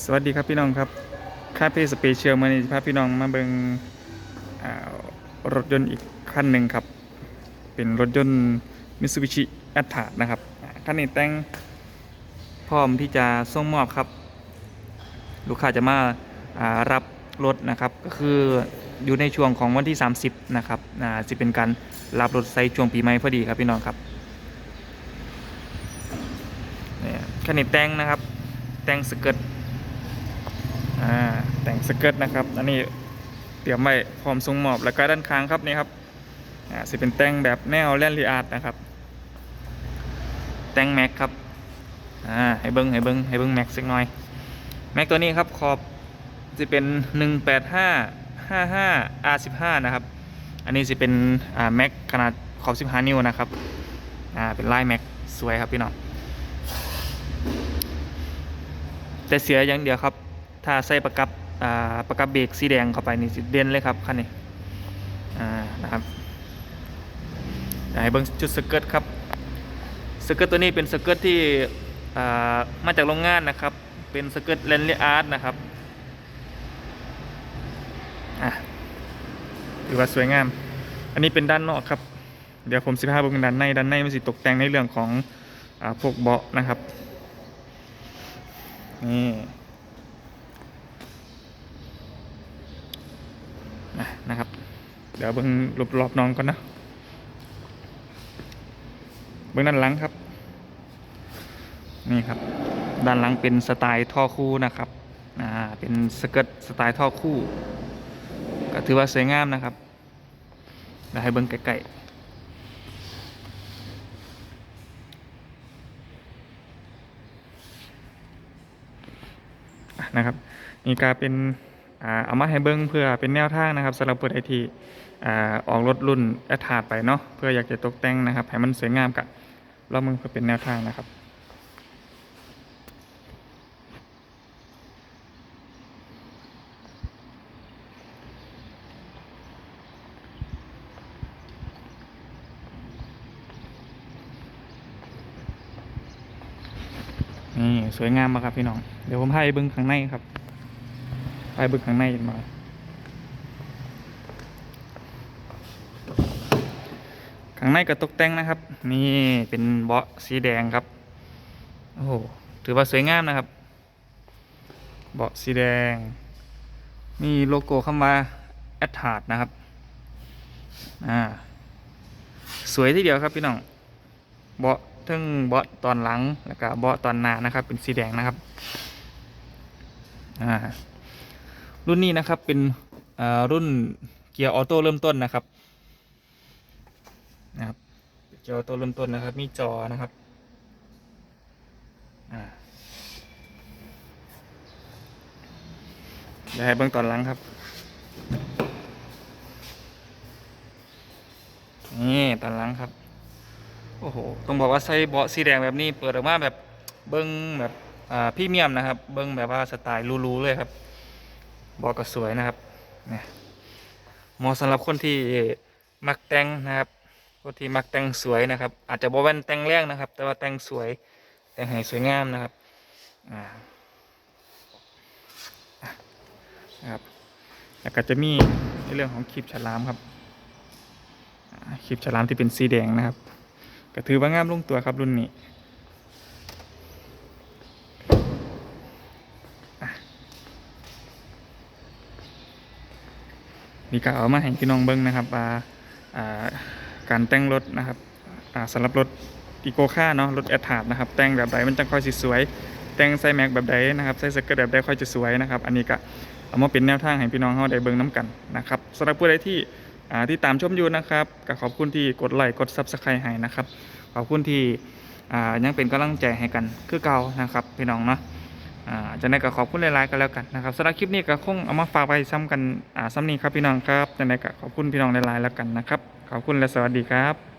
สวัสดีครับพี่น้องครับคาเฟ่สเปเชียลมาในพาพี่น้องมาเบิงรถยนต์อีกคันหนึ่งครับ เป็นรถยนต์มิ t ซูบิชิแอต a นะครับคันนี้แต่งพร้อมที่จะส่งมอบครับ ลูกค้าจะมาารับรถนะครับ ก็คืออยู่ในช่วงของวันที่ 30 นะครับอ่าจะเป็นการรับรถใส่ช่วงปีใหม่พอดีครับพี่น้องครับคันนี้แต่งนะครับ แต่งสเกิร์ต อ่าแต่งสเกิร์ตนะครับ อันนี้เตรียมไว้พร้อมส่งหมอบแล้วก็ด้านข้างครับนี่ครับอ่าสิเป็นแต่งแบบแนวแลนลีอาร์ตนะครับ แต่งแม็กครับอ่าให้เบิ้งให้เบิ้งให้เบิ้งแม็กสักหน่อยแม็กตัวนี้ครับขอบจะเป็น 185 55 R15 นะครับอันนี้จะเป็นอ่าแม็กขนาดขอบ 15 นิ้วนะครับอ่าเป็นลายแม็กสวยครับพี่น้องแต่เสียอย่างเดียวครับ ถ้าใส่ประกับประกับเบรกสีแดงเข้าไปนี่เด่นเลยครับคันนี้นะครับให้เบิ้งจุดสเกิร์ตครับสเกิร์ตตัวนี้เป็นสเกิร์ตที่มาจากโรงงานนะครับ เป็นสเกิร์ตเลนเลี่อาร์ตนะครับอะถือว่าสวยงาม อันนี้เป็นด้านนอกครับ เดี๋ยวผมสิพาเบิ่งด้านในด้านในมันสิตกแต่งในเรื่องของอพวกเบาะนะครับนี่ นะครับ เดี๋ยวเบิ้งรอบๆน้องก่อนนะ เบิ้งด้านหลังครับ นี่ครับ ด้านหลังเป็นสไตล์ท่อคู่นะครับ อ่า เป็นสเกิร์ตสไตล์ท่อคู่ ก็ถือว่าสวยงามนะครับเดี๋ยวให้เบิ้งใกล้ๆนะครับนี่ก็เป็น เอามาให้เบิ้งเพื่อเป็นแนวทางนะครับสำหรับผู้ใดที่อ่าออกรถรุ่นแอทาดไปเนาะเพื่ออยากจะตกแต่งนะครับให้มันสวยงามกับรอบมึงเพื่อเป็นแนวทางนะครับนี่สวยงามมากครับพี่น้อง เดี๋ยวผมให้เบิ้งข้างในครับ ไปบิ้งข้างในมาข้างในก็ตกแต่งนะครับ นี่เป็นเบาะสีแดงครับ โอ้โหถือว่าสวยงามนะครับ เบาะสีแดงมีโลโก้คำว่าแอ t ทา d นะครับ อ่า สวยทีเดียวครับพี่น้อง เบาะทั้งเบาะตอนหลัง แล้วก็เบาะตอนหน้านะครับ เป็นสีแดงนะครับ อ่า รุ่นนี้นะครับเป็นรุ่นเกียร์ออโต้เริ่มต้นนะครับนะครับเกียร์ออโต้เริ่มต้นนะครับ มีจอนะครับอ่าเดี๋ยวให้เบื้องตอนหลังครับนี่ตอนหลังครับ โอ้โหต้องบอกว่าใส่เบาะสีแดงแบบนี้เปิดออกมาแบบเบิ้งแบบอ่าพี่เมียมนะครับ เบิ้งแบบว่าสไตล์รูๆเลยครับ บาะก็สวยนะครับเนี่ยเหมาะสำหรับคนที่มักแต่งนะครับคนที่มักแต่งสวยนะครับ อาจจะบ่แว่นแต่งแรงนะครับ แต่ว่าแต่งสวยแต่งให้สวยงามนะครับอ่านะครับแล้วก็จะมีในเรื่องของคลิปฉลามครับคลิปฉลามที่เป็นสีแดงนะครับก็ถือว่างามลงตัวครับรุ่นนี้ นี่ก็เอามาให้พี่น้องเบิ้งนะครับว่าการแต่งรถนะครับอ่าสำหรับรถอีโกค่าเนาะรถแอทาดนะครับ แต่งแบบใดมันจะค่อยสิสวย แต่งใส่แม็กแบบใดนะครับใส่สเกิร์ตแบบใดค่อยจะสวยนะครับ อันนี้ก็เอามาเป็นแนวทางให้พี่น้องเขาได้เบิ้งน้กันนะครับสำหรับผู้ใดที่ที่ตามชมอยู่นะครับก็ขอบคุณที่กดไลค์กดซับสไครต์ให้นะครับขอบคุณที่ยังเป็นกำลังใจให้กันคือเก่านะครับพี่น้องเนาะ อ่าจะได้ก็ขอบคุณหลายๆกันแล้วกันนะครับสำหรับคลิปนี้ก็คงเอามาฝากไปซ้ำกันอ่าซ้ำนี้ครับพี่น้องครับจะได้ก็ขอบคุณพี่น้องหลายๆแล้วกันนะครับขอบคุณและสวัสดีครับ